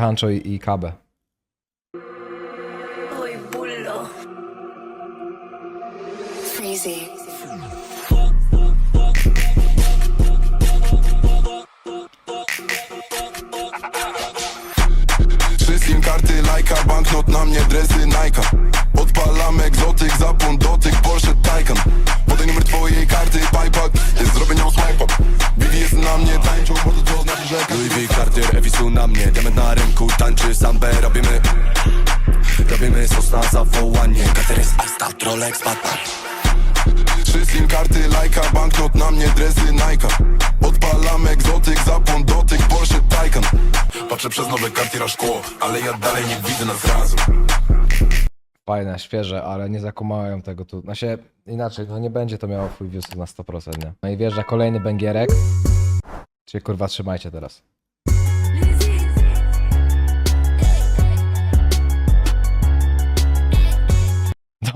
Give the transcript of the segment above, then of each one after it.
Hancho i, i Kabe. Oj, bullo. Freezy. Cartier, Evisu na mnie Diament na rynku, tańczy sambę Robimy, robimy sos na zawołanie Kateris, Ice Out, Rolex, Patek Trzy sim karty lajka, banknot na mnie, dresy Nike Odpalam egzotyk, zapłon dotyk, Porsche Taycan Patrzę przez nowe karty szkło, ale ja dalej nie widzę nas razem Fajne, świeże, ale nie zakumają tego tu. No się inaczej, no nie będzie to miało viewsów na 100%, nie? No i wjeżdża kolejny bęgierek. Czyli kurwa trzymajcie teraz.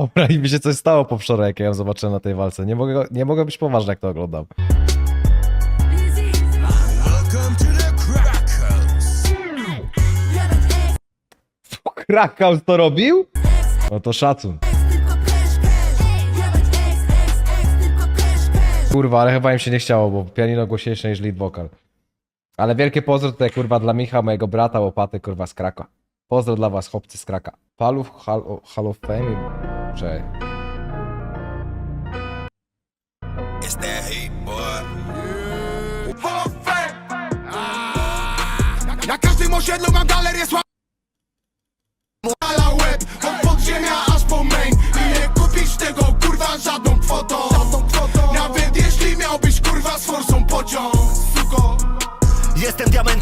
Dobra, i mi się coś stało po wczoraj, jak ja ją zobaczyłem na tej walce. Nie mogę, nie mogę być poważny, jak to oglądam. Krakał to robił? No to szacun. Kurwa, ale chyba im się nie chciało, bo pianino głośniejsze niż lead vocal. Ale wielkie pozdro tutaj, kurwa, dla Micha, mojego brata, łopaty, kurwa, z Kraka. Pozdro dla was, chłopcy z Kraka. Palów Hall of Fame? Czekaj. It's that heat, boy. Na każdym osiedlu mam galerię sła...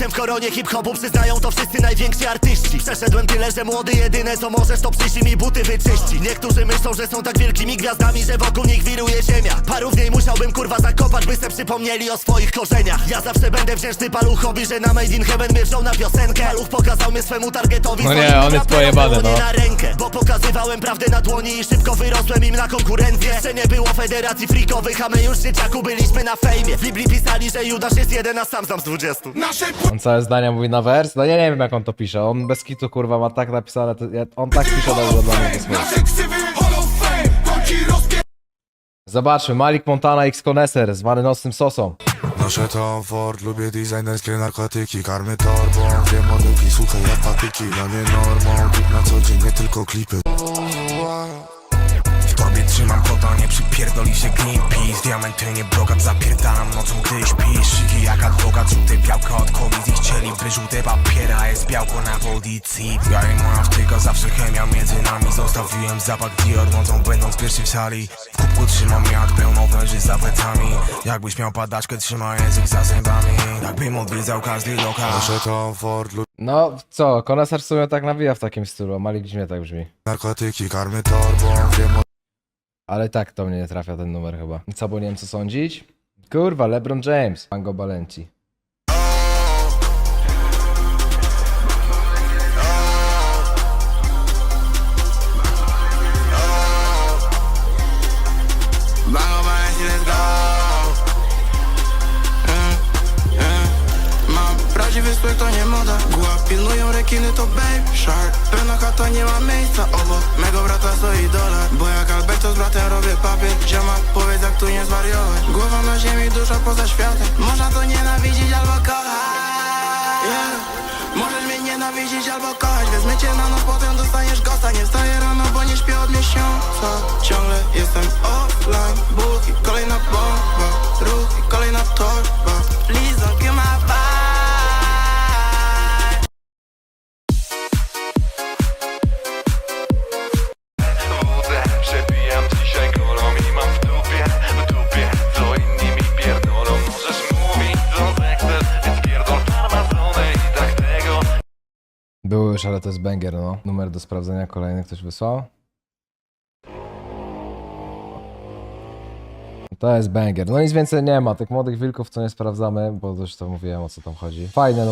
Jestem w koronie hip-hopu, przyznają to wszyscy najwięksi artyści. Przeszedłem tyle, że młody jedyne co możesz to przyjść i mi buty wyczyści. Niektórzy myślą, że są tak wielkimi gwiazdami, że wokół nich wiruje ziemia. Paru w niej musiałbym kurwa zakopać, by se przypomnieli o swoich korzeniach. Ja zawsze będę wdzięczny paluchowi, że na Made in Heaven mnie wziął na piosenkę. Paluch pokazał mnie swemu targetowi No nie, swoim on jest raperom pojebany, no. na rękę. Bo pokazywałem prawdę na dłoni i szybko wyrosłem im na konkurencję. Jeszcze nie było federacji freakowych, a my już dzieciaku byliśmy na fejmie. W Biblii pisali, że Judasz jest jeden, a sam znam z dwudziestu. Nasze On całe zdania mówi na wers? No ja nie wiem, jak on to pisze. On bez kitu, kurwa, ma tak napisane, to ja, on tak pisze dobrze dla mnie. To rozpie... Zobaczmy, Malik Montana X Koneser, zwany nocnym sosą. Noszę Tom Ford, lubię designerskie narkotyki Karmy torbą, dwie modelki, jak patyki normą, na co dzień, nie tylko klipy W trzymam kota, nie przypierdoli się Diamenty nie brokat, zapierdalam nocą, gdy śpisz Szyki białka od żółte papiera, jest białko na policji Ja i moja wtyka, zawsze chemia między nami Zostawiłem zapach Dior nocą, będąc pierwszy w sali W kubku trzymam jak pełno węży za plecami Jakbyś miał padaczkę, trzyma język za zębami Jakbym odwiedzał każdy lokal Noszę Tom Ford, lubię No co, Koneser w sumie tak nawija w takim stylu, a Malik dziwnie tak brzmi. narkotyki Karmy torbą, dwie Ale tak to mnie nie trafia ten numer chyba. Co, bo nie wiem co sądzić? Kurwa, LeBron James, Mango Balenti. Słek, to nie moda. Góła pilnują rekiny, to babe shark. Pełna chata, nie ma miejsca. Obok Mego brata stoi dolar Bo jak Alberto z bratem robię papier Zioma, powiedz jak tu nie zwariować. Głowa na ziemi, dusza poza światem. Można to nienawidzić albo kochać. Yeah. Możesz mnie nienawidzić albo kochać. Wezmę cię na noc, potem dostaniesz gosta. Nie wstaję rano, bo nie śpię od miesiąca. Ciągle jestem offline Buki, kolejna bomba Było już, ale to jest banger, no. Numer do sprawdzenia kolejny ktoś wysłał. To jest banger. No nic więcej nie ma. Tych młodych wilków, co nie sprawdzamy, bo już to mówiłem o co tam chodzi. Fajne numer.